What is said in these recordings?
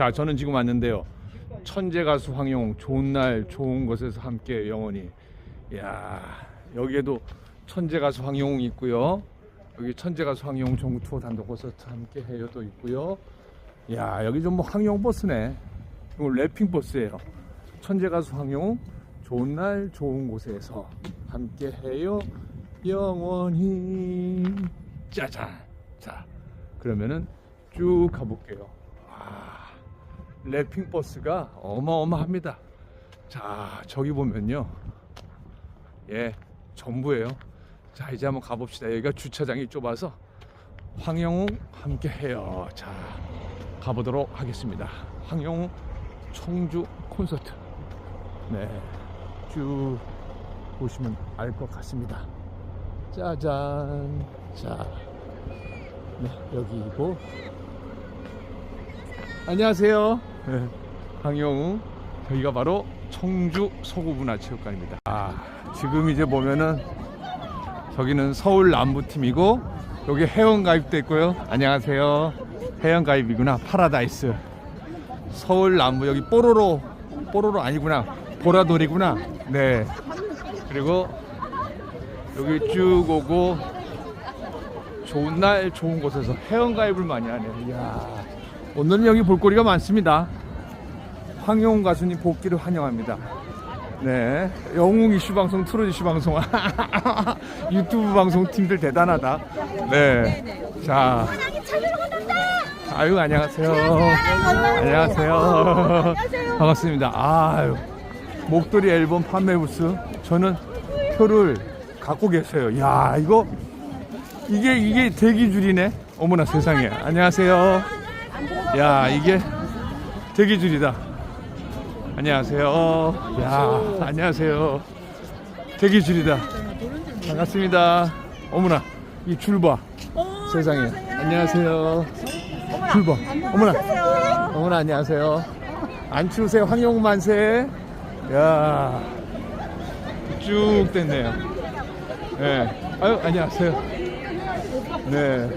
자, 저는 지금 왔는데요. 천재 가수 황영웅 좋은 날 좋은 곳에서 함께 영원히. 야, 여기에도 천재 가수 황영웅이 있고요. 여기 천재 가수 황영웅 전국 투어 단독 콘서트 함께 해요도 있고요. 야, 여기 좀 뭐 황영웅 버스네. 이거 랩핑 버스예요. 천재 가수 황영웅 좋은 날 좋은 곳에서 함께 해요. 영원히. 짜잔. 자, 그러면은 쭉 가볼게요. 와, 랩핑 버스가 어마어마합니다. 자, 저기 보면요. 예, 전부예요. 자, 이제 한번 가봅시다. 여기가 주차장이 좁아서 황영웅 함께 해요. 자, 가보도록 하겠습니다. 황영웅 청주 콘서트. 네, 쭉 보시면 알 것 같습니다. 짜잔. 자, 네, 여기고. 안녕하세요. 네, 황영웅. 여기가 바로 청주 서구문화체육관입니다. 아, 지금 이제 보면은 저기는 서울 남부팀이고 여기 회원 가입도 있고요. 안녕하세요. 회원 가입이구나. 파라다이스. 서울 남부 여기 뽀로로 뽀로로 아니구나. 보라돌이구나. 네. 그리고 여기 쭉 오고 좋은 날 좋은 곳에서 회원 가입을 많이 하네요. 이야. 오늘은 여기 볼거리가 많습니다. 황영웅 가수님 복귀를 환영합니다. 네, 영웅 이슈 방송, 트롯 이슈 방송, 유튜브 방송 팀들 대단하다. 네, 자, 아유 안녕하세요. 안녕하세요. 반갑습니다. 아유, 목도리 앨범 판매 부스. 저는 표를 갖고 계세요. 야, 이거 이게 이게 대기 줄이네. 어머나 세상에. 안녕하세요. 야, 이게 대기줄이다. 안녕하세요. 야, 안녕하세요. 대기줄이다. 반갑습니다. 어머나, 이 줄 봐. 세상에. 안녕하세요. 줄 봐. 어머나. 어머나, 안녕하세요. 안 추우세요? 황영 만세. 야, 쭉 됐네요. 네. 아유, 안녕하세요. 네.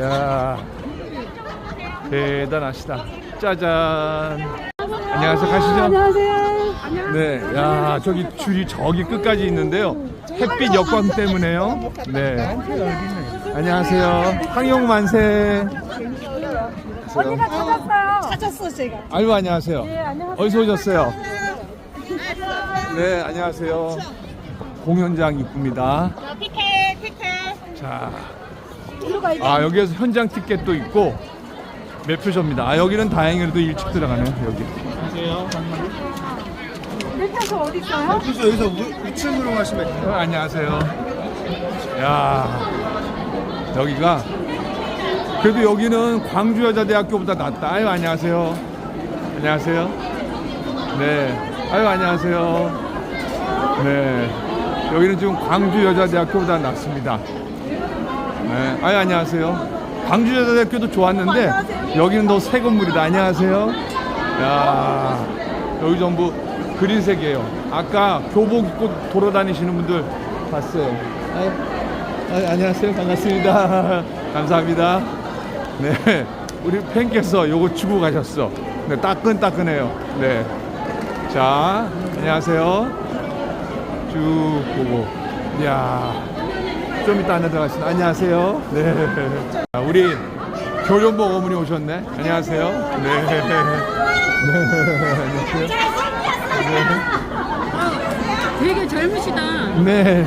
야, 대단하시다. 짜잔. 안녕하세요. 가시죠. 안녕하세요. 네, 야 저기 줄이 저기 끝까지 있는데요. 햇빛 여광 때문에요. 네. 안녕하세요. 황용 만세. 언니가 찾았어요. 찾았어 제가. 아유 안녕하세요. 네 안녕하세요. 어디서 오셨어요? 네, 안녕하세요. 공연장 입구입니다. 피케 피케. 자. 아 여기에서 현장 티켓도 있고 매표소입니다. 아 여기는 다행히도 일찍 들어가네요. 여기. 일단서 어디 있어요? 그래서 여기서 우, 우측으로 가시면 돼요. 어, 안녕하세요. 야 여기가 그래도 여기는 광주여자대학교보다 낫다. 아유 안녕하세요. 안녕하세요. 네. 아유 안녕하세요. 네. 여기는 지금 광주여자대학교보다 낫습니다. 네. 아유 안녕하세요. 광주여자대학교도 좋았는데 여기는 더 새 건물이다. 안녕하세요. 야 여기 전부 그린색이에요. 아까 교복 입고 돌아다니시는 분들 봤어요. 아유, 아유, 안녕하세요. 반갑습니다. 감사합니다. 네. 우리 팬께서 요거 주고 가셨어. 네, 따끈따끈해요. 네. 자, 안녕하세요. 쭉 보고. 이야. 좀 이따 안에 들어가시다. 안녕하세요. 네. 자, 우리 교련복 어머니 오셨네. 안녕하세요. 네. 네. 안녕하세요. 되게 젊으시다. 네.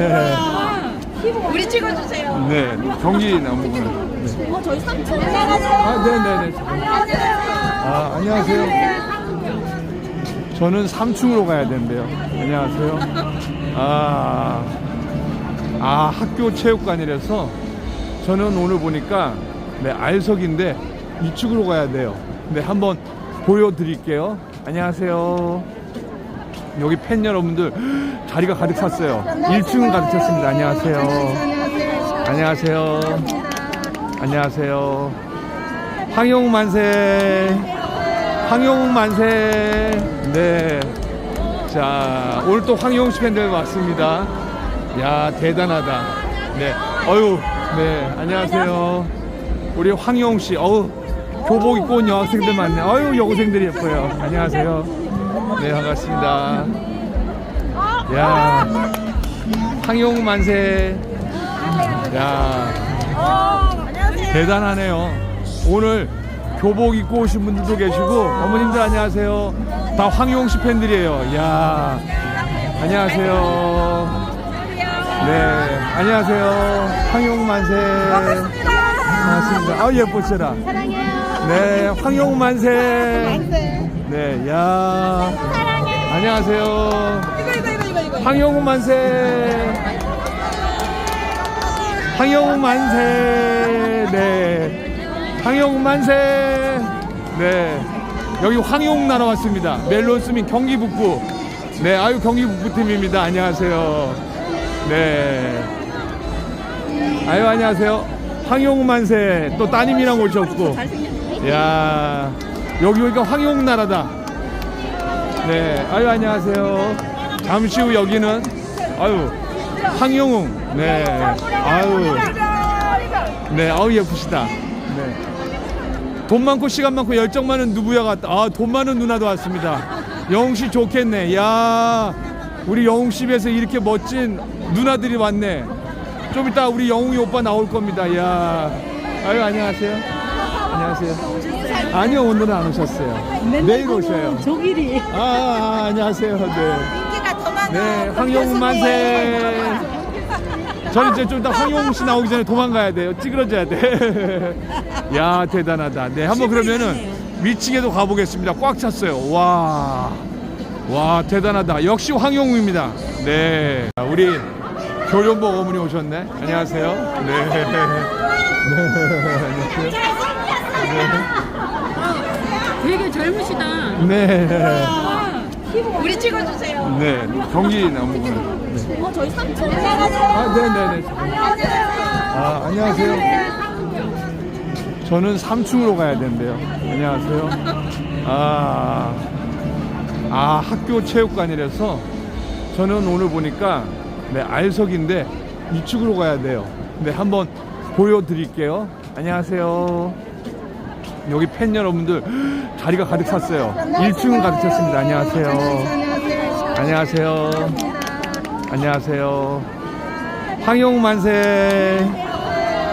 우리 찍어주세요. 네. 경기 나무구나. 네. 어 저희 삼촌. 안녕하세요. 아, 네네네. 아, 안녕하세요. 저는 3층으로 가야 된대요. 안녕하세요. 아, 아, 학교 체육관이라서 저는 오늘 보니까 네, 알석인데 이쪽으로 가야 돼요. 네, 한번 보여드릴게요. 안녕하세요. 여기 팬 여러분들 자리가 가득 찼어요. 1층은 가득 찼습니다. 안녕하세요. 안녕하세요. 안녕하세요. 황용 만세. 황용 만세. 네. 자, 오늘 또 황용 씨 팬들 왔습니다. 야, 대단하다. 네. 어유, 네. 안녕하세요. 우리 황용 씨. 어우, 교복 입고 온 여학생들 많네. 아유, 여고생들이 예뻐요. 안녕하세요. 네, 반갑습니다. 야, 황용 만세. 야, 대단하네요. 오늘 교복 입고 오신 분들도 계시고, 어머님들 안녕하세요. 다 황용 씨 팬들이에요. 야, 안녕하세요. 네, 안녕하세요. 황용 만세. 반갑습니다. 아, 예쁘시라. 네, 황용 만세. 네, 야. 안녕하세요. 황용 만세. 황용 만세. 네. 황용 만세. 네. 여기 황용 나라 왔습니다. 멜론 스민 경기 북부. 네, 아유 경기 북부 팀입니다. 안녕하세요. 네. 아유 안녕하세요. 황용 만세. 또 따님이랑 오셨고. 야 여기 오니까 황용 나라다. 네, 아유 안녕하세요. 잠시 후 여기는 아유 황용웅. 네, 아유 네, 아우 예쁘시다. 네. 돈 많고 시간 많고 열정 많은 누구야 같다. 아, 돈 많은 누나도 왔습니다. 영웅 씨 좋겠네. 야, 우리 영웅 씨 에서 이렇게 멋진 누나들이 왔네. 좀 이따 우리 영웅이 오빠 나올 겁니다. 야, 아유 안녕하세요. 안녕하세요. 아니요 오늘은 안 오셨어요. 내일 오셔요. 조길이. 아, 아, 아, 안녕하세요. 네. 인기가 더 많아. 네, 황용훈 만세. 저는 이제 좀 이따 황용훈 씨 나오기 전에 도망가야 돼요. 찌그러져야 돼. 야, 대단하다. 네, 한번 그러면은 위층에도 가보겠습니다. 꽉 찼어요. 와. 와, 대단하다. 역시 황용우입니다. 네. 자, 우리 교련복 어머니 오셨네. 안녕하세요. 네. 네. 되게 젊으시다. 네. 네. 우리 찍어주세요. 네. 경기 나무군. 네. 어, 저희 삼촌. 안녕하세요. 아, 네 네 네. 안녕하세요. 아, 안녕하세요. 저는 3층으로 가야 된대요. 안녕하세요. 아, 아 학교 체육관이라서 저는 오늘 보니까 네, 알석인데 2층으로 가야 돼요. 네, 한번 보여드릴게요. 안녕하세요. 여기 팬 여러분들 자리가 가득 찼어요. 1층은 가득 찼습니다. 안녕하세요. 안녕하세요. 안녕하세요. 황용 만세.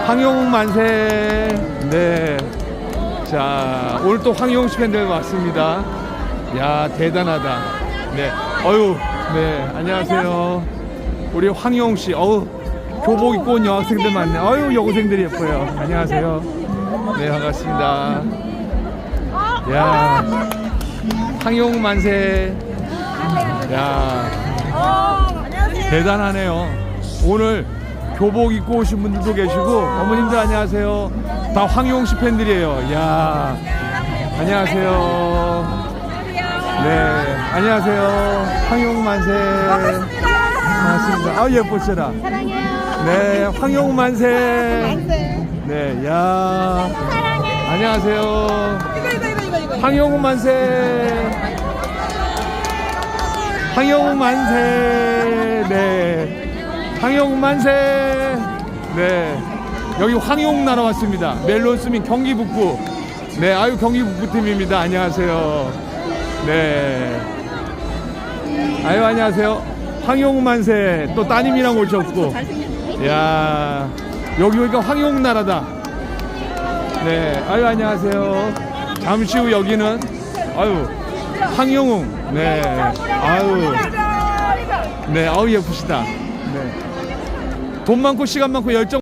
황용 만세. 네. 자, 오늘 또 황용 씨 팬들 왔습니다. 야, 대단하다. 네. 어유, 네. 안녕하세요. 우리 황용 씨. 어우, 교복 입고 온 여학생들 많네. 어유, 여고생들이 예뻐요. 안녕하세요. 네, 반갑습니다. 야, 황용 만세. 야, 대단하네요. 오늘 교복 입고 오신 분들도 계시고 어머님들 안녕하세요. 다 황용 씨 팬들이에요. 야, 안녕하세요. 네, 안녕하세요. 황용 만세. 반갑습니다. 아 예쁘시라. 네, 황용 만세. 네, 야. 안녕하세요. 황용 만세. 황용 만세. 네. 황용 만세. 네. 여기 황용 나라 왔습니다. 멜론스민 경기 북부. 네, 아유 경기 북부 팀입니다. 안녕하세요. 네. 아유 안녕하세요. 황용 만세. 또 따님이랑 오셨고. 야. 여기 오니까 황용 나라다. 네. 아유 안녕하세요. 잠시 후 여기는 아유 황용웅. 네. 아유. 네. 아우 예쁘시다. 네. 돈 많고 시간 많고 열정